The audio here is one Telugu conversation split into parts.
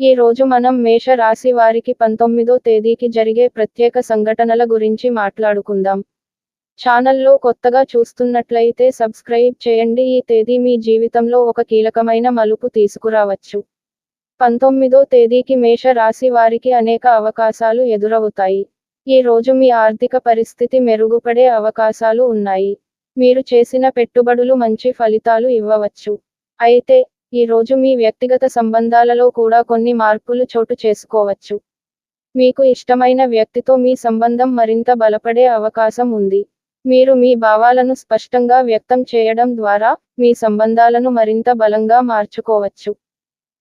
ఈ రోజు మనం మేష రాశి వారికి పంతొమ్మిదో తేదీకి జరిగే ప్రత్యేక సంఘటనల గురించి మాట్లాడుకుందాం. ఛానల్లో కొత్తగా చూస్తున్నట్లయితే సబ్స్క్రైబ్ చేయండి. ఈ తేదీ మీ జీవితంలో ఒక కీలకమైన మలుపు తీసుకురావచ్చు. పంతొమ్మిదో తేదీకి మేష రాశి వారికి అనేక అవకాశాలు ఎదురవుతాయి. ఈ రోజు మీ ఆర్థిక పరిస్థితి మెరుగుపడే అవకాశాలు ఉన్నాయి. మీరు చేసిన పెట్టుబడులు మంచి ఫలితాలు ఇవ్వవచ్చు. అయితే ఈ రోజు మీ వ్యక్తిగత సంబంధాలలో కూడా కొన్ని మార్పులు చోటు చేసుకోవచ్చు. మీకు ఇష్టమైన వ్యక్తితో మీ సంబంధం మరింత బలపడే అవకాశం ఉంది. మీరు మీ భావాలను స్పష్టంగా వ్యక్తం చేయడం ద్వారా మీ సంబంధాలను మరింత బలంగా మార్చుకోవచ్చు.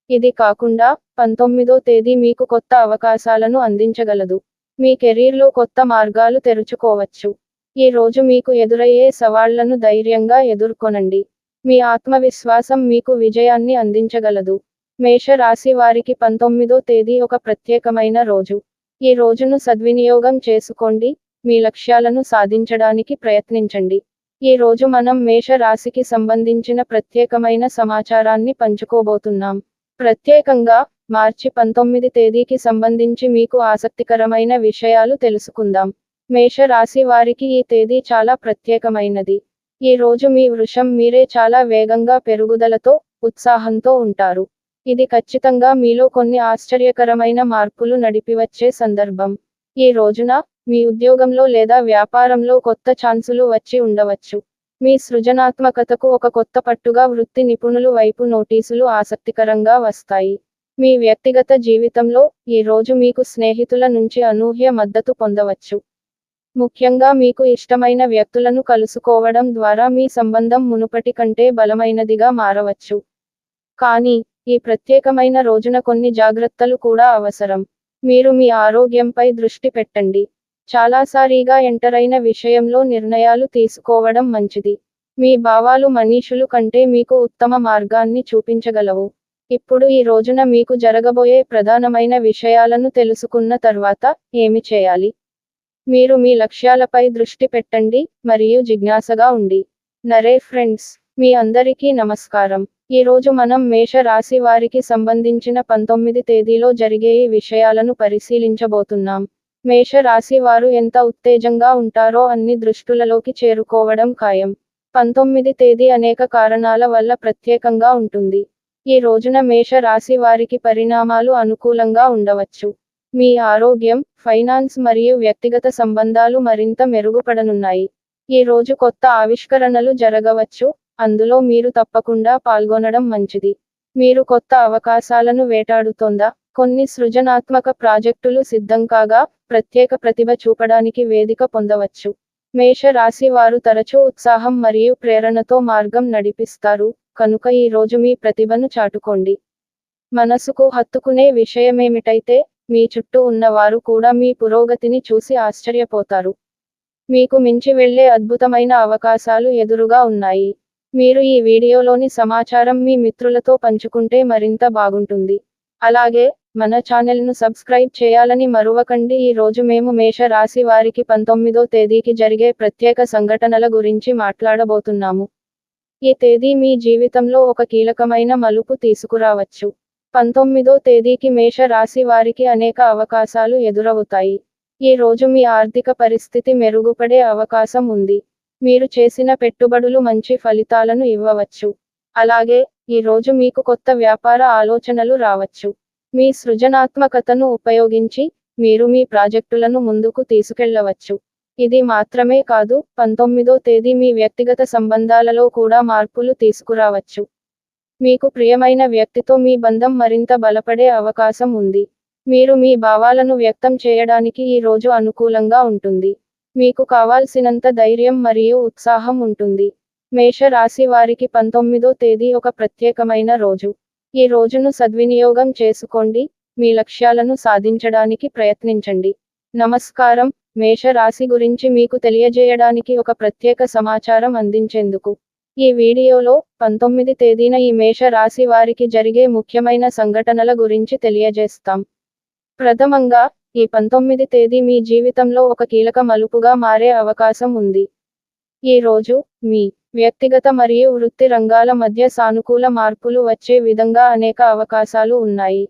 ఇది కాకుండా పంతొమ్మిదో తేదీ మీకు కొత్త అవకాశాలను అందించగలదు. మీ కెరీర్లో కొత్త మార్గాలు తెరుచుకోవచ్చు. ఈ రోజు మీకు ఎదురయ్యే సవాళ్ళను ధైర్యంగా ఎదుర్కొనండి. మీ ఆత్మవిశ్వాసం మీకు విజయాన్ని అందించగలదు. మేష రాశి వారికి పంతొమ్మిదో తేదీ ఒక ప్రత్యేకమైన రోజు. ఈ రోజును సద్వినియోగం చేసుకోండి మీ లక్ష్యాలను సాధించడానికి ప్రయత్నించండి. ఈ రోజు మనం మేష రాశికి సంబంధించిన ప్రత్యేకమైన సమాచారాన్ని పంచుకోబోతున్నాం. ప్రత్యేకంగా మార్చి పంతొమ్మిది తేదీకి సంబంధించి మీకు ఆసక్తికరమైన విషయాలు తెలుసుకుందాం. మేష రాశి వారికి ఈ తేదీ చాలా ప్రత్యేకమైనది. ఈ రోజు మీ వృషం మీరే చాలా వేగంగా పెరుగుదలతో ఉత్సాహంతో ఉంటారు. ఇది ఖచ్చితంగా మీలో కొన్ని ఆశ్చర్యకరమైన మార్పులు నడిపివచ్చే సందర్భం. ఈ రోజున మీ ఉద్యోగంలో లేదా వ్యాపారంలో కొత్త ఛాన్సులు వచ్చి ఉండవచ్చు. మీ సృజనాత్మకతకు ఒక కొత్త పట్టుగా వృత్తి నిపుణులు వైపు నోటీసులు ఆసక్తికరంగా వస్తాయి. మీ వ్యక్తిగత జీవితంలో ఈ రోజు మీకు స్నేహితుల నుంచి అనూహ్య మద్దతు పొందవచ్చు. ముఖ్యంగా మీకు ఇష్టమైన వ్యక్తులను కలుసుకోవడం ద్వారా మీ సంబంధం మునుపటి కంటే బలమైనదిగా మారవచ్చు. కానీ ఈ ప్రత్యేకమైన రోజున కొన్ని జాగ్రత్తలు కూడా అవసరం. మీరు మీ ఆరోగ్యంపై దృష్టి పెట్టండి. చాలాసారిగా ఎంటరైన విషయంలో నిర్ణయాలు తీసుకోవడం మంచిది. మీ భావాలు మనీషులు కంటే మీకు ఉత్తమ మార్గాన్ని చూపించగలవు. ఇప్పుడు ఈ రోజున మీకు జరగబోయే ప్రధానమైన విషయాలను తెలుసుకున్న తర్వాత ఏమి చేయాలి? మీరు మీ లక్ష్యాలపై దృష్టి పెట్టండి మరియు జిజ్ఞాసగా ఉండి. నరే ఫ్రెండ్స్ మీ అందరికీ నమస్కారం. ఈ రోజు మనం మేష రాశి వారికి సంబంధించిన పంతొమ్మిది తేదీలో జరిగే ఈ విషయాలను పరిశీలించబోతున్నాం. మేష రాశి వారు ఎంత ఉత్తేజంగా ఉంటారో అన్ని దృష్టులలోకి చేరుకోవడం ఖాయం. పంతొమ్మిది తేదీ అనేక కారణాల వల్ల ప్రత్యేకంగా ఉంటుంది. ఈ రోజున మేష రాశి వారికి పరిణామాలు అనుకూలంగా ఉండవచ్చు. మీ ఆరోగ్యం ఫైనాన్స్ మరియు వ్యక్తిగత సంబంధాలు మరింత మెరుగుపడనున్నాయి. ఈ రోజు కొత్త ఆవిష్కరణలు జరగవచ్చు అందులో మీరు తప్పకుండా పాల్గొనడం మంచిది. మీరు కొత్త అవకాశాలను వేటాడుతోందా? కొన్ని సృజనాత్మక ప్రాజెక్టులు సిద్ధం కాగా ప్రత్యేక ప్రతిభ చూపడానికి వేదిక పొందవచ్చు. మేష రాశి వారు తరచూ ఉత్సాహం మరియు ప్రేరణతో మార్గం నడిపిస్తారు కనుక ఈ రోజు మీ ప్రతిభను చాటుకోండి. మనసుకు హత్తుకునే విషయమేమిటైతే మీ చుట్టూ ఉన్నవారు కూడా మీ పురోగతిని చూసి ఆశ్చర్యపోతారు. మీకు మించి వెళ్ళే అద్భుతమైన అవకాశాలు ఎదురుగా ఉన్నాయి. మీరు ఈ వీడియోలోని సమాచారం మీ మిత్రులతో పంచుకుంటే మరింత బాగుంటుంది. అలాగే మన ఛానల్ను సబ్స్క్రైబ్ చేయాలని మరువకండి. ఈ రోజు మేము మేష రాశి వారికి పంతొమ్మిదో తేదీకి జరిగే ప్రత్యేక సంఘటనల గురించి మాట్లాడబోతున్నాము. ఈ తేదీ మీ జీవితంలో ఒక కీలకమైన మలుపు తీసుకురావచ్చు. పంతొమ్మిదో తేదీకి మేష రాశి వారికి అనేక అవకాశాలు ఎదురవుతాయి. ఈ రోజు మీ ఆర్థిక పరిస్థితి మెరుగుపడే అవకాశం ఉంది. మీరు చేసిన పెట్టుబడులు మంచి ఫలితాలను ఇవ్వవచ్చు. అలాగే ఈ రోజు మీకు కొత్త వ్యాపార ఆలోచనలు రావచ్చు. మీ సృజనాత్మకతను ఉపయోగించి మీరు మీ ప్రాజెక్టులను ముందుకు తీసుకెళ్ళవచ్చు. ఇది మాత్రమే కాదు పంతొమ్మిదో తేదీ మీ వ్యక్తిగత సంబంధాలలో కూడా మార్పులు తీసుకురావచ్చు. మీకు ప్రియమైన వ్యక్తితో మీ బంధం మరింత బలపడే అవకాశం ఉంది. మీరు మీ భావాలను వ్యక్తం చేయడానికి ఈ రోజు అనుకూలంగా ఉంటుంది. మీకు కావాల్సినంత ధైర్యం మరియు ఉత్సాహం ఉంటుంది. మేష రాశి వారికి పంతొమ్మిదో తేదీ ఒక ప్రత్యేకమైన రోజు. ఈ రోజును సద్వినియోగం చేసుకోండి. మీ లక్ష్యాలను సాధించడానికి ప్రయత్నించండి. నమస్కారం. మేష రాశి గురించి మీకు తెలియజేయడానికి ఒక ప్రత్యేక సమాచారం అందించేందుకు ఈ వీడియోలో పంతొమ్మిది తేదీన ఈ మేష రాశి వారికి జరిగే ముఖ్యమైన సంఘటనల గురించి తెలియజేస్తాం. ప్రథమంగా ఈ పంతొమ్మిది తేదీ మీ జీవితంలో ఒక కీలక మలుపుగా మారే అవకాశం ఉంది. ఈ రోజు మీ వ్యక్తిగత మరియు వృత్తి రంగాల మధ్య సానుకూల మార్పులు వచ్చే విధంగా అనేక అవకాశాలు ఉన్నాయి.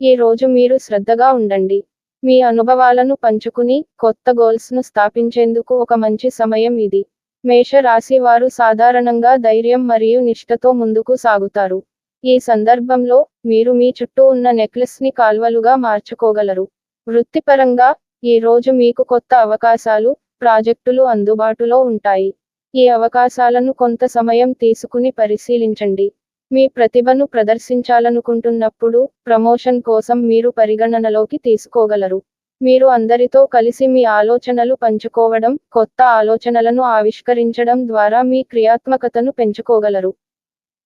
ఈ రోజు మీరు శ్రద్ధగా ఉండండి. మీ అనుభవాలను పంచుకుని కొత్త గోల్స్ను స్థాపించేందుకు ఒక మంచి సమయం ఇది. మేష రాశి వారు సాధారణంగా ధైర్యం మరియు నిష్ఠతో ముందుకు సాగుతారు. ఈ సందర్భంలో మీరు మీ చుట్టూ ఉన్న నెక్లెస్ని కాల్వలుగా మార్చుకోగలరు. వృత్తిపరంగా ఈ రోజు మీకు కొత్త అవకాశాలు ప్రాజెక్టులు అందుబాటులో ఉంటాయి. ఈ అవకాశాలను కొంత సమయం తీసుకుని పరిశీలించండి. మీ ప్రతిభను ప్రదర్శించాలనుకుంటున్నప్పుడు ప్రమోషన్ కోసం మీరు పరిగణనలోకి తీసుకోగలరు. మీరు అందరితో కలిసి మీ ఆలోచనలు పంచుకోవడం కొత్త ఆలోచనలను ఆవిష్కరించడం ద్వారా మీ క్రియాత్మకతను పెంచుకోగలరు.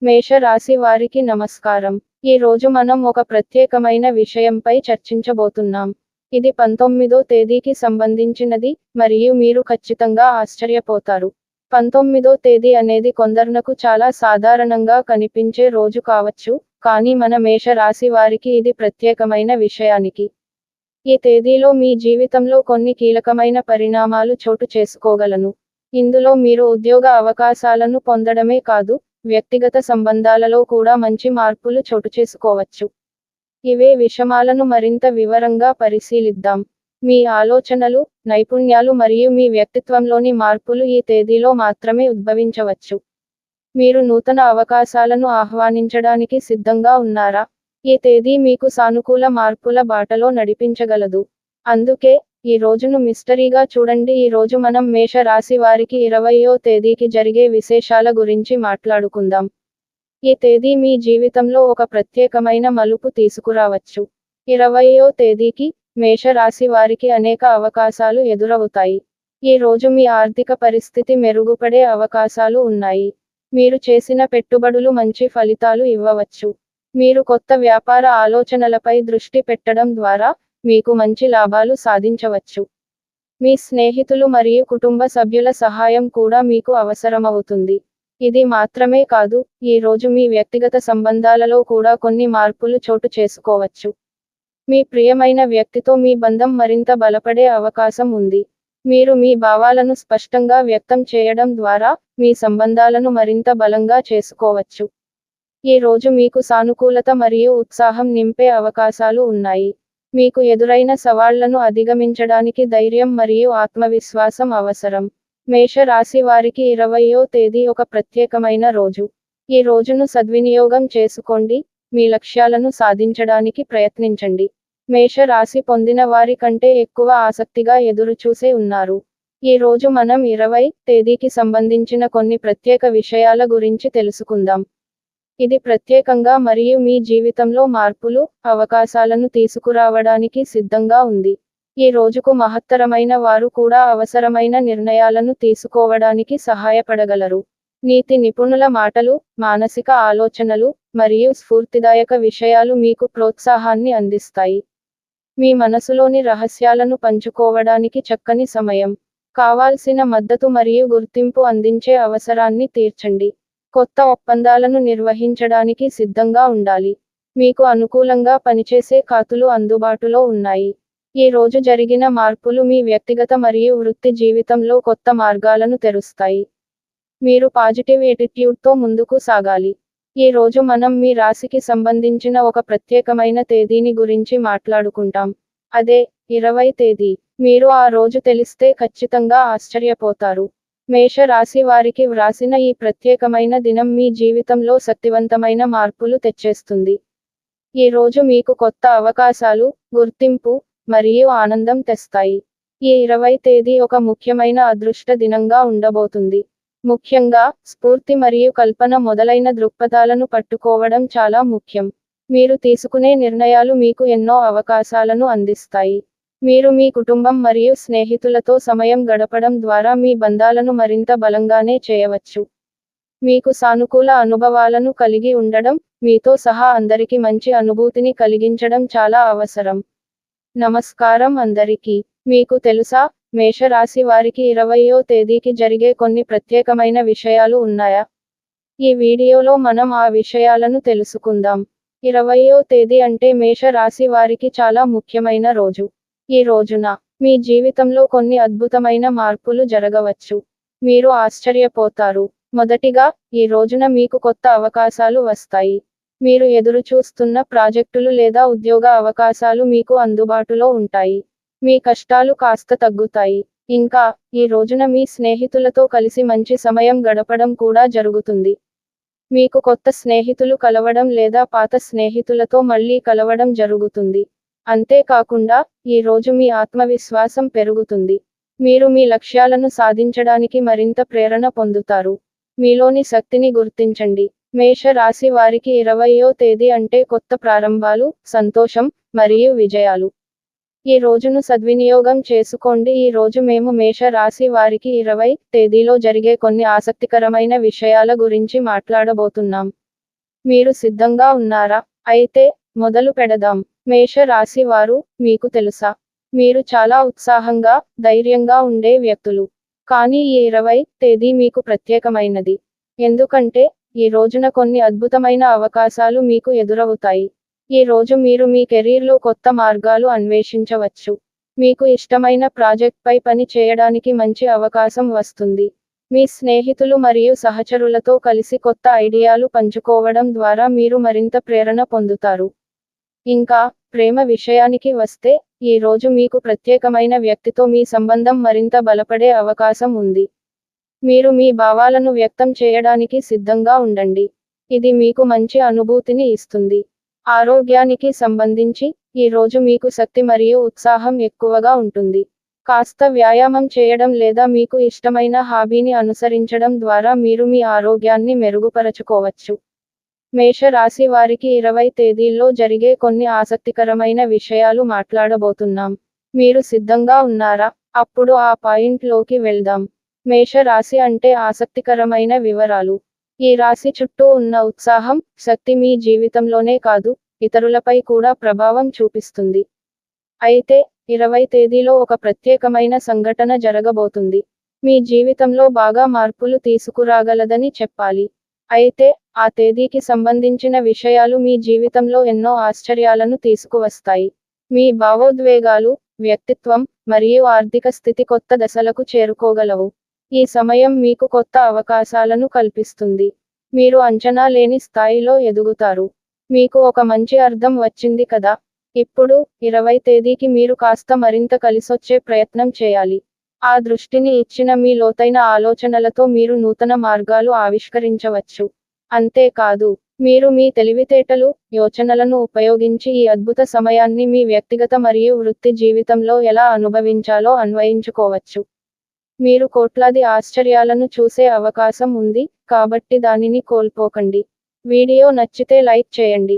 మేష రాశి వారికి నమస్కారం. ఈ రోజు మనం ఒక ప్రత్యేకమైన విషయంపై చర్చించబోతున్నాం. ఇది పంతొమ్మిదో తేదీకి సంబంధించినది మరియు మీరు ఖచ్చితంగా ఆశ్చర్యపోతారు. పంతొమ్మిదో తేదీ అనేది కొందరునకు చాలా సాధారణంగా కనిపించే రోజు కావచ్చు కానీ మన మేష రాశి వారికి ఇది ప్రత్యేకమైన విషయానికి. ఈ తేదీలో మీ జీవితంలో కొన్ని కీలకమైన పరిణామాలు చోటు చేసుకోగలను. ఇందులో మీరు ఉద్యోగ అవకాశాలను పొందడమే కాదు వ్యక్తిగత సంబంధాలలో కూడా మంచి మార్పులు చోటు చేసుకోవచ్చు. ఇవే విషమాలను మరింత వివరంగా పరిశీలిద్దాం. మీ ఆలోచనలు నైపుణ్యాలు మరియు మీ వ్యక్తిత్వంలోని మార్పులు ఈ తేదీలో మాత్రమే ఉద్భవించవచ్చు. మీరు నూతన అవకాశాలను ఆహ్వానించడానికి సిద్ధంగా ఉన్నారా? ఈ తేదీ మీకు సానుకూల మార్పుల బాటలో నడిపించగలదు. అందుకే ఈ రోజును మిస్టరీగా చూడండి. ఈ రోజు మనం మేష రాశి వారికి ఇరవయో తేదీకి జరిగే విశేషాల గురించి మాట్లాడుకుందాం. ఈ తేదీ మీ జీవితంలో ఒక ప్రత్యేకమైన మలుపు తీసుకురావచ్చు. ఇరవయో తేదీకి మేష రాశి వారికి అనేక అవకాశాలు ఎదురవుతాయి. ఈ రోజు మీ ఆర్థిక పరిస్థితి మెరుగుపడే అవకాశాలు ఉన్నాయి. మీరు చేసిన పెట్టుబడులు మంచి ఫలితాలు ఇవ్వవచ్చు. మీరు కొత్త వ్యాపార ఆలోచనలపై దృష్టి పెట్టడం ద్వారా మీకు మంచి లాభాలు సాధించవచ్చు. మీ స్నేహితులు మరియు కుటుంబ సభ్యుల సహాయం కూడా మీకు అవసరమవుతుంది. ఇది మాత్రమే కాదు ఈ రోజు మీ వ్యక్తిగత సంబంధాలలో కూడా కొన్ని మార్పులు చోటు చేసుకోవచ్చు. మీ ప్రియమైన వ్యక్తితో మీ బంధం మరింత బలపడే అవకాశం ఉంది. మీరు మీ భావాలను స్పష్టంగా వ్యక్తం చేయడం ద్వారా మీ సంబంధాలను మరింత బలంగా చేసుకోవచ్చు. ఈ రోజు మీకు సానుకూలత మరియు ఉత్సాహం నింపే అవకాశాలు ఉన్నాయి. మీకు ఎదురైన సవాళ్ళను అధిగమించడానికి ధైర్యం మరియు ఆత్మవిశ్వాసం అవసరం. మేష రాశి వారికి ఇరవయో తేదీ ఒక ప్రత్యేకమైన రోజు. ఈ రోజును సద్వినియోగం చేసుకోండి. మీ లక్ష్యాలను సాధించడానికి ప్రయత్నించండి. మేష రాశి పొందిన వారి కంటే ఎక్కువ ఆసక్తిగా ఎదురుచూసే ఉన్నారు. ఈ రోజు మనం ఇరవై తేదీకి సంబంధించిన కొన్ని ప్రత్యేక విషయాల గురించి తెలుసుకుందాం. ఇది ప్రత్యేకంగా మరియు మీ జీవితంలో మార్పులు అవకాశాలను తీసుకురావడానికి సిద్ధంగా ఉంది. ఈ రోజుకు మహత్తరమైన వారు కూడా అవసరమైన నిర్ణయాలను తీసుకోవడానికి సహాయపడగలరు. నీతి నిపుణుల మాటలు మానసిక ఆలోచనలు మరియు స్ఫూర్తిదాయక విషయాలు మీకు ప్రోత్సాహాన్ని అందిస్తాయి. మీ మనసులోని రహస్యాలను పంచుకోవడానికి చక్కని సమయం కావాల్సిన మద్దతు మరియు గుర్తింపు అందించే అవసరాన్ని తీర్చండి. కొత్త ఒప్పందాలను నిర్వహించడానికి సిద్ధంగా ఉండాలి. మీకు అనుకూలంగా పనిచేసే ఖాతులు అందుబాటులో ఉన్నాయి. ఈ రోజు జరిగిన మార్పులు మీ వ్యక్తిగత మరియు వృత్తి జీవితంలో కొత్త మార్గాలను తెరుస్తాయి. మీరు పాజిటివ్ ఎటిట్యూడ్తో ముందుకు సాగాలి. ఈ రోజు మనం మీ రాశికి సంబంధించిన ఒక ప్రత్యేకమైన తేదీని గురించి మాట్లాడుకుంటాం. అదే ఇరవై తేదీ. మీరు ఆ రోజు తెలిస్తే ఖచ్చితంగా ఆశ్చర్యపోతారు. మేష రాశి వారికి వ్రాసిన ఈ ప్రత్యేకమైన దినం మీ జీవితంలో శక్తివంతమైన మార్పులు తెచ్చేస్తుంది. ఈ రోజు మీకు కొత్త అవకాశాలు గుర్తింపు మరియు ఆనందం తెస్తాయి. ఈ ఇరవై తేదీ ఒక ముఖ్యమైన అదృష్ట దినంగా ఉండబోతుంది. ముఖ్యంగా స్ఫూర్తి మరియు కల్పన మొదలైన దృక్పథాలను పట్టుకోవడం చాలా ముఖ్యం. మీరు తీసుకునే నిర్ణయాలు మీకు ఎన్నో అవకాశాలను అందిస్తాయి. మీరు మీ కుటుంబం మరియు స్నేహితులతో సమయం గడపడం ద్వారా మీ బంధాలను మరింత బలంగానే చేయవచ్చు. మీకు సానుకూల అనుభవాలను కలిగి ఉండడం మీతో సహా అందరికి మంచి అనుభూతిని కలిగించడం చాలా అవసరం. నమస్కారం అందరికీ. మీకు తెలుసా మేషరాశి వారికి ఇరవయో తేదీకి జరిగే కొన్ని ప్రత్యేకమైన విషయాలు ఉన్నాయా? ఈ వీడియోలో మనం ఆ విషయాలను తెలుసుకుందాం. ఇరవయో తేదీ అంటే మేష రాశి వారికి చాలా ముఖ్యమైన రోజు. ఈ రోజున మీ జీవితంలో కొన్ని అద్భుతమైన మార్పులు జరగవచ్చు. మీరు ఆశ్చర్యపోతారు. మొదటిగా ఈ రోజున మీకు కొత్త అవకాశాలు వస్తాయి. మీరు ఎదురుచూస్తున్న ప్రాజెక్టులు లేదా ఉద్యోగ అవకాశాలు మీకు అందుబాటులో ఉంటాయి. మీ కష్టాలు కాస్త తగ్గుతాయి. ఇంకా ఈ రోజున మీ స్నేహితులతో కలిసి మంచి సమయం గడపడం కూడా జరుగుతుంది. మీకు కొత్త స్నేహితులు కలవడం లేదా పాత స్నేహితులతో మళ్ళీ కలవడం జరుగుతుంది. అంతేకాకుండా ఈ రోజు మీ ఆత్మవిశ్వాసం పెరుగుతుంది. మీరు మీ లక్ష్యాలను సాధించడానికి మరింత ప్రేరణ పొందుతారు. మీలోని శక్తిని గుర్తించండి. మేష రాశి వారికి ఇరవయో తేదీ అంటే కొత్త ప్రారంభాలు సంతోషం మరియు విజయాలు. ఈ రోజును సద్వినియోగం చేసుకోండి. ఈ రోజు మేము మేష రాశి వారికి ఇరవై తేదీలో జరిగే కొన్ని ఆసక్తికరమైన విషయాల గురించి మాట్లాడబోతున్నాం. మీరు సిద్ధంగా ఉన్నారా? అయితే మొదలు పెడదాం. మేషరాశి వారు మీకు తెలుసా? మీరు చాలా ఉత్సాహంగా ధైర్యంగా ఉండే వ్యక్తులు. కానీ ఈ ఇరవై తేదీ మీకు ప్రత్యేకమైనది. ఎందుకంటే ఈ రోజున కొన్ని అద్భుతమైన అవకాశాలు మీకు ఎదురవుతాయి. ఈ రోజు మీరు మీ కెరీర్లో కొత్త మార్గాలు అన్వేషించవచ్చు. మీకు ఇష్టమైన ప్రాజెక్ట్ పై పని చేయడానికి మంచి అవకాశం వస్తుంది. మీ స్నేహితులు మరియు సహచరులతో కలిసి కొత్త ఐడియాలు పంచుకోవడం ద్వారా మీరు మరింత ప్రేరణ పొందుతారు. ఇంకా ప్రేమ విషయానికి వస్తే ఈ రోజు మీకు ప్రత్యేకమైన వ్యక్తితో మీ సంబంధం మరింత బలపడే అవకాశం ఉంది. మీరు మీ భావాలను వ్యక్తం చేయడానికి సిద్ధంగా ఉండండి. ఇది మీకు మంచి అనుభూతిని ఇస్తుంది. ఆరోగ్యానికి సంబంధించి ఈ రోజు మీకు శక్తి మరియు ఉత్సాహం ఎక్కువగా ఉంటుంది. కాస్త వ్యాయామం చేయడం లేదా మీకు ఇష్టమైన హాబీని అనుసరించడం ద్వారా మీరు మీ ఆరోగ్యాన్ని మెరుగుపరచుకోవచ్చు. మేష రాశి వారికి ఇరవై తేదీల్లో జరిగే కొన్ని ఆసక్తికరమైన విషయాలు మాట్లాడబోతున్నాం. మీరు సిద్ధంగా ఉన్నారా? అప్పుడు ఆ పాయింట్లోకి వెళ్దాం. మేష రాశి అంటే ఆసక్తికరమైన వివరాలు. ఈ రాశి చుట్టూ ఉన్న ఉత్సాహం శక్తి మీ జీవితంలోనే కాదు ఇతరులపై కూడా ప్రభావం చూపిస్తుంది. అయితే ఇరవై తేదీలో ఒక ప్రత్యేకమైన సంఘటన జరగబోతుంది. మీ జీవితంలో బాగా మార్పులు తీసుకురాగలదని చెప్పాలి. అయితే ఆ తేదీకి సంబంధించిన విషయాలు మీ జీవితంలో ఎన్నో ఆశ్చర్యాలను తీసుకువస్తాయి. మీ భావోద్వేగాలు వ్యక్తిత్వం మరియు ఆర్థిక స్థితి కొత్త దశలకు చేరుకోగలవు. ఈ సమయం మీకు కొత్త అవకాశాలను కల్పిస్తుంది. మీరు అంచనా లేని స్థాయిలో ఎదుగుతారు. మీకు ఒక మంచి అర్థం వచ్చింది కదా. ఇప్పుడు ఇరవై తేదీకి మీరు కాస్త మరింత కలిసొచ్చే ప్రయత్నం చేయాలి. ఆ దృష్టిని ఇచ్చిన మీ లోతైన ఆలోచనలతో మీరు నూతన మార్గాలు ఆవిష్కరించవచ్చు. అంతేకాదు మీరు మీ తెలివితేటలు యోచనలను ఉపయోగించి ఈ అద్భుత సమయాన్ని మీ వ్యక్తిగత మరియు వృత్తి జీవితంలో ఎలా అనుభవించాలో అన్వయించుకోవచ్చు. మీరు కోట్లాది ఆశ్చర్యాలను చూసే అవకాశం ఉంది కాబట్టి దానిని కోల్పోకండి. వీడియో నచ్చితే లైక్ చేయండి.